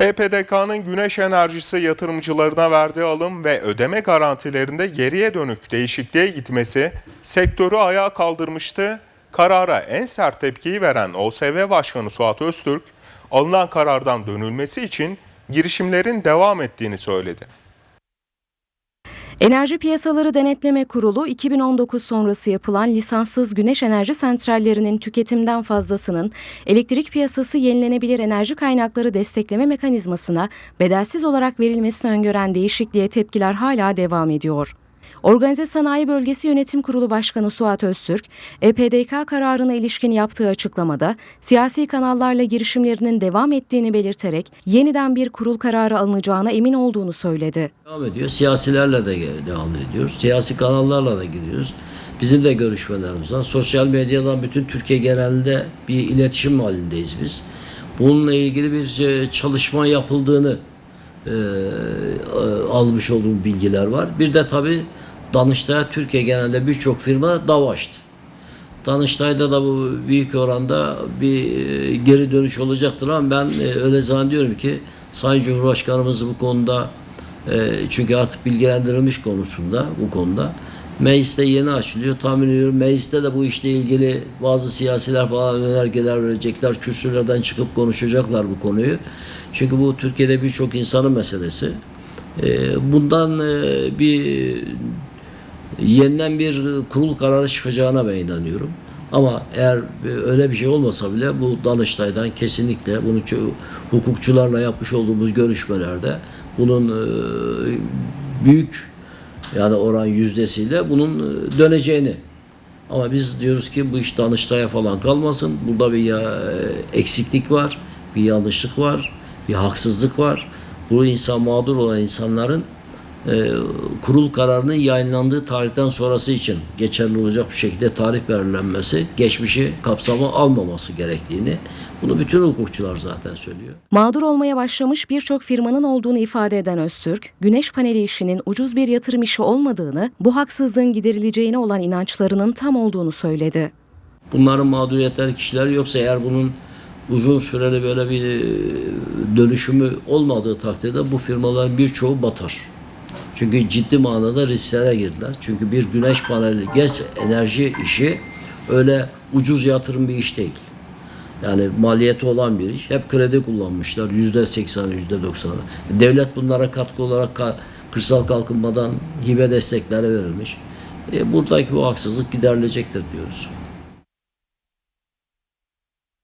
EPDK'nın güneş enerjisi yatırımcılarına verdiği alım ve ödeme garantilerinde geriye dönük değişikliğe gitmesi sektörü ayağa kaldırmıştı. Karara en sert tepkiyi veren OSV Başkanı Suat Öztürk, alınan karardan dönülmesi için girişimlerin devam ettiğini söyledi. Enerji Piyasaları Denetleme Kurulu 2019 sonrası yapılan lisanssız güneş enerji santrallerinin tüketimden fazlasının elektrik piyasası yenilenebilir enerji kaynakları destekleme mekanizmasına bedelsiz olarak verilmesini öngören değişikliğe tepkiler hala devam ediyor. Organize Sanayi Bölgesi Yönetim Kurulu Başkanı Suat Öztürk, EPDK kararına ilişkin yaptığı açıklamada siyasi kanallarla girişimlerinin devam ettiğini belirterek yeniden bir kurul kararı alınacağına emin olduğunu söyledi. Devam ediyor. Siyasilerle de devam ediyoruz. Siyasi kanallarla da gidiyoruz. Bizim de görüşmelerimiz var. Sosyal medyadan bütün Türkiye genelinde bir iletişim halindeyiz biz. Bununla ilgili bir e, çalışma yapıldığını e, e, almış olduğum bilgiler var. Bir de tabii Danıştay'a Türkiye genelinde birçok firma dava açtı. Danıştay'da da bu büyük oranda bir e, geri dönüş olacaktır ama ben e, öyle zannediyorum ki Sayın Cumhurbaşkanımız bu konuda e, çünkü artık bilgilendirilmiş konusunda bu konuda mecliste yeni açılıyor. Tahmin ediyorum mecliste de bu işle ilgili bazı siyasiler falan önergeler verecekler. Kürsülerden çıkıp konuşacaklar bu konuyu. Çünkü bu Türkiye'de birçok insanın meselesi. Bundan bir yeniden bir kurul kararı çıkacağına ben inanıyorum. Ama eğer öyle bir şey olmasa bile bu Danıştay'dan kesinlikle bunu hukukçularla yapmış olduğumuz görüşmelerde bunun e, büyük yani oran yüzdesiyle bunun e, döneceğini ama biz diyoruz ki bu iş Danıştay'a falan kalmasın. Burada bir e, eksiklik var, bir yanlışlık var, bir haksızlık var. Bu insan mağdur olan insanların e, kurul kararının yayınlandığı tarihten sonrası için geçerli olacak bir şekilde tarih belirlenmesi, geçmişi kapsama almaması gerektiğini bunu bütün hukukçular zaten söylüyor. Mağdur olmaya başlamış birçok firmanın olduğunu ifade eden Öztürk, güneş paneli işinin ucuz bir yatırım işi olmadığını, bu haksızlığın giderileceğine olan inançlarının tam olduğunu söyledi. Bunların mağduriyetleri kişiler yoksa eğer bunun uzun süreli böyle bir e, dönüşümü olmadığı takdirde bu firmaların birçoğu batar. Çünkü ciddi manada risklere girdiler. Çünkü bir güneş paneli gaz enerji işi öyle ucuz yatırım bir iş değil. Yani maliyeti olan bir iş. Hep kredi kullanmışlar. Yüzde seksen, yüzde doksanı. Devlet bunlara katkı olarak kırsal kalkınmadan hibe destekleri verilmiş. E, buradaki bu haksızlık giderilecektir diyoruz.